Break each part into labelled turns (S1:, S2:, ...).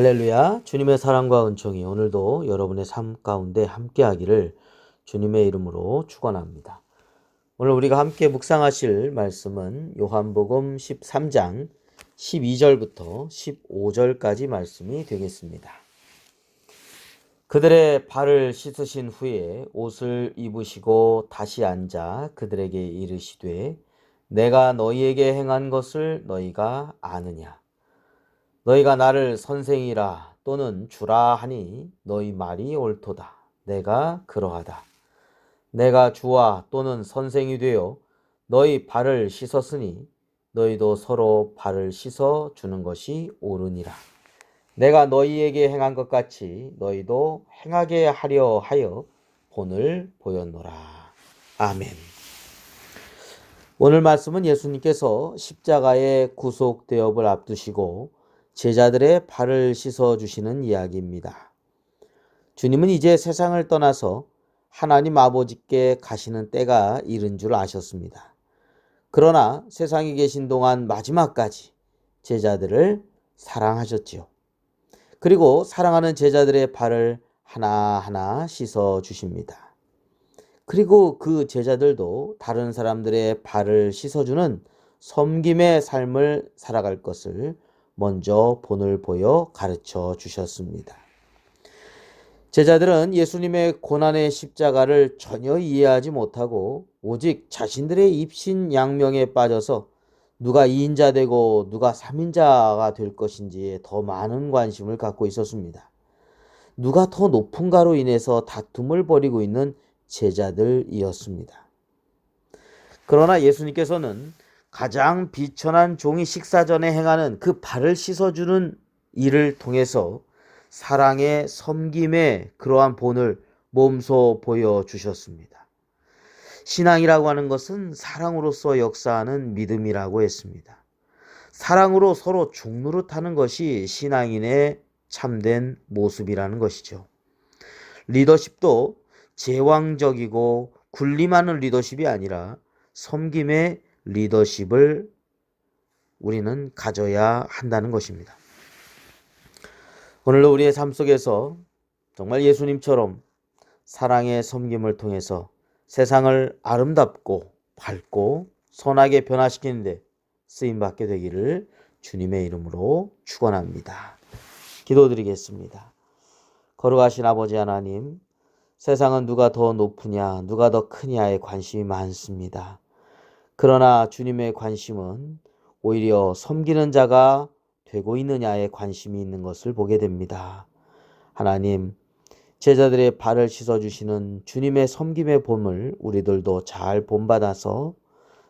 S1: 할렐루야. 주님의 사랑과 은총이 오늘도 여러분의 삶 가운데 함께 하기를 주님의 이름으로 축원합니다. 오늘 우리가 함께 묵상하실 말씀은 요한복음 13장 12절부터 15절까지 말씀이 되겠습니다. 그들의 발을 씻으신 후에 옷을 입으시고 다시 앉아 그들에게 이르시되 내가 너희에게 행한 것을 너희가 아느냐 너희가 나를 선생이라 또는 주라 하니 너희 말이 옳도다. 내가 그러하다. 내가 주와 또는 선생이 되어 너희 발을 씻었으니 너희도 서로 발을 씻어 주는 것이 옳으니라. 내가 너희에게 행한 것 같이 너희도 행하게 하려 하여 본을 보였노라. 아멘. 오늘 말씀은 예수님께서 십자가의 구속 대업을 앞두시고 제자들의 발을 씻어 주시는 이야기입니다. 주님은 이제 세상을 떠나서 하나님 아버지께 가시는 때가 이른 줄 아셨습니다. 그러나 세상에 계신 동안 마지막까지 제자들을 사랑하셨지요. 그리고 사랑하는 제자들의 발을 하나하나 씻어 주십니다. 그리고 그 제자들도 다른 사람들의 발을 씻어주는 섬김의 삶을 살아갈 것을 먼저 본을 보여 가르쳐 주셨습니다. 제자들은 예수님의 고난의 십자가를 전혀 이해하지 못하고 오직 자신들의 입신 양명에 빠져서 누가 2인자 되고 누가 3인자가 될 것인지에 더 많은 관심을 갖고 있었습니다. 누가 더 높은가로 인해서 다툼을 벌이고 있는 제자들이었습니다. 그러나 예수님께서는 가장 비천한 종이 식사 전에 행하는 그 발을 씻어주는 일을 통해서 사랑의 섬김의 그러한 본을 몸소 보여주셨습니다. 신앙이라고 하는 것은 사랑으로서 역사하는 믿음이라고 했습니다. 사랑으로 서로 죽노릇하는 것이 신앙인의 참된 모습이라는 것이죠. 리더십도 제왕적이고 군림하는 리더십이 아니라 섬김의 리더십을 우리는 가져야 한다는 것입니다. 오늘도 우리의 삶 속에서 정말 예수님처럼 사랑의 섬김을 통해서 세상을 아름답고 밝고 선하게 변화시키는데 쓰임 받게 되기를 주님의 이름으로 축원합니다. 기도드리겠습니다. 걸어가신 아버지 하나님, 세상은 누가 더 높으냐, 누가 더 크냐에 관심이 많습니다. 그러나 주님의 관심은 오히려 섬기는 자가 되고 있느냐에 관심이 있는 것을 보게 됩니다. 하나님, 제자들의 발을 씻어주시는 주님의 섬김의 봄을 우리들도 잘 본받아서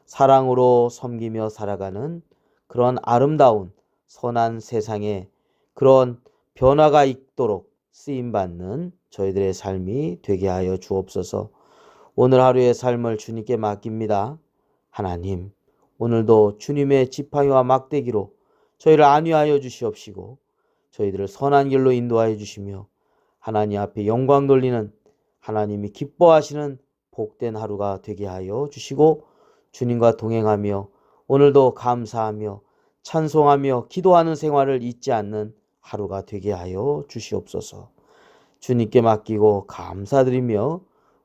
S1: 사랑으로 섬기며 살아가는 그런 아름다운 선한 세상에 그런 변화가 있도록 쓰임받는 저희들의 삶이 되게 하여 주옵소서 오늘 하루의 삶을 주님께 맡깁니다. 하나님, 오늘도 주님의 지팡이와 막대기로 저희를 안위하여 주시옵시고 저희들을 선한 길로 인도하여 주시며 하나님 앞에 영광 돌리는 하나님이 기뻐하시는 복된 하루가 되게 하여 주시고 주님과 동행하며 오늘도 감사하며 찬송하며 기도하는 생활을 잊지 않는 하루가 되게 하여 주시옵소서. 주님께 맡기고 감사드리며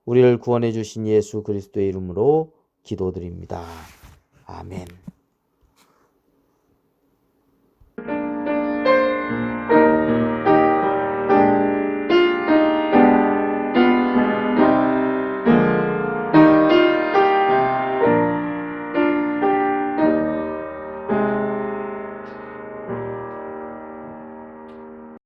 S1: 우리를 구원해 주신 예수 그리스도의 이름으로 기도드립니다. 아멘.